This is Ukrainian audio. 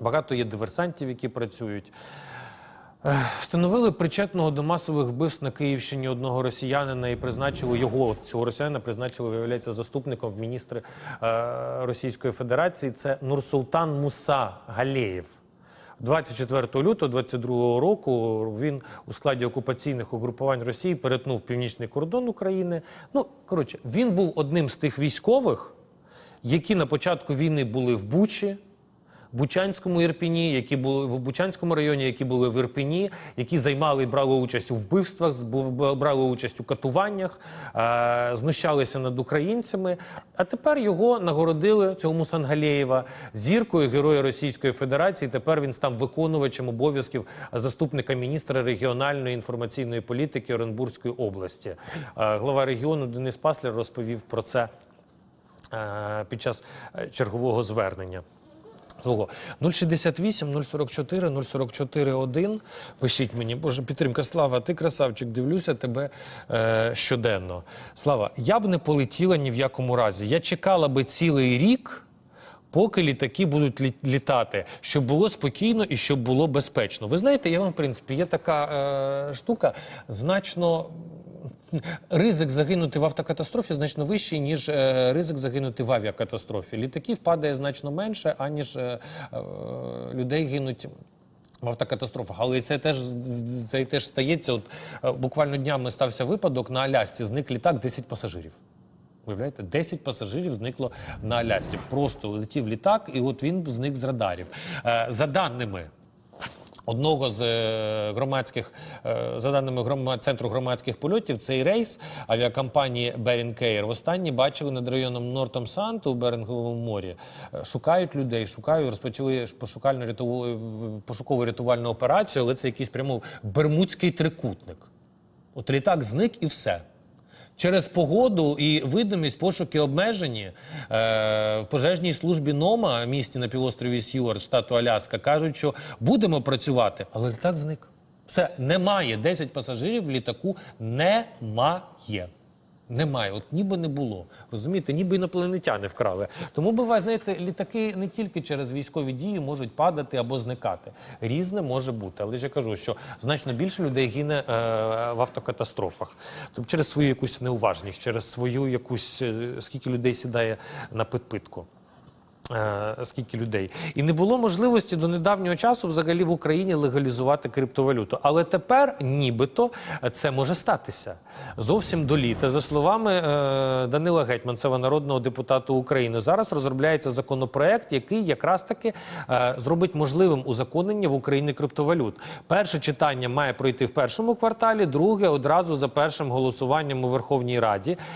Багато є диверсантів, які працюють. Встановили причетного до масових вбивств на Київщині одного росіянина і призначили його цього росіянина призначили, виявляється, заступником в міністри е, Російської Федерації. Це Нурсултан Муса Галеєв. 24 лютого 22 року він у складі окупаційних угрупувань Росії перетнув північний кордон України. Ну коротше, він був одним з тих військових, які на початку війни були в Бучі. Бучанському Ірпіні, які були в Бучанському районі, які були в Ірпіні, які займали брали участь у вбивствах, брали участь у катуваннях, е, знущалися над українцями. А тепер його нагородили цього Мусангалєєва зіркою Героя Російської Федерації. Тепер він став виконувачем обов'язків заступника міністра регіональної інформаційної політики Оренбурзької області. Е, глава регіону Денис Паслер розповів про це е, під час чергового звернення. Свого 068 044 044 1. Пишіть мені, Боже, підтримка. Слава, ти красавчик, дивлюся тебе е, щоденно. Слава, я б не полетіла ні в якому разі. Я чекала би цілий рік. Поки літаки будуть лі- літати, щоб було спокійно і щоб було безпечно. Ви знаєте, я вам в принципі є така е, штука значно. Ризик загинути в автокатастрофі значно вищий, ніж е, ризик загинути в авіакатастрофі. Літаків падає значно менше, аніж е, е, людей гинуть. В автокатастрофах, але це теж це теж стається. От буквально днями стався випадок на Алясці. Зник літак 10 пасажирів. Виявляєте, 10 пасажирів зникло на Алясці. Просто летів літак, і от він зник з радарів. За даними одного з е, громадських, е, за даними центру громадських польотів, цей рейс авіакомпанії Bering Air востаннє бачили над районом Нортом Санту у Беринговому морі. Е, Шукають людей, шукають, розпочали пошукально рятуву пошукову рятувальну операцію, але це якийсь прямо бермудський трикутник. От літак зник і все. Через погоду і видимість пошуки обмежені е, в пожежній службі НОМА, місті на півострові Сьюарт, штату Аляска, кажуть, що будемо працювати, але літак зник. Все, немає. 10 пасажирів в літаку немає. Немає, от ніби не було. Розумієте, ніби інопланетяни вкрали. Тому буває, знаєте, літаки не тільки через військові дії можуть падати або зникати. Різне може бути. Але ж я кажу, що значно більше людей гине е, в автокатастрофах. Тобто через свою якусь неуважність, через свою якусь е, скільки людей сідає на підпитку. Е, Скільки людей і не було можливості до недавнього часу взагалі в Україні легалізувати криптовалюту. Але тепер, нібито, це може статися зовсім до літа. За словами е, Данила Гетьманцева, народного депутата України, зараз розробляється законопроект, який якраз таки е, зробить можливим узаконення в Україні криптовалют. Перше читання має пройти в першому кварталі, друге одразу за першим голосуванням у Верховній Раді.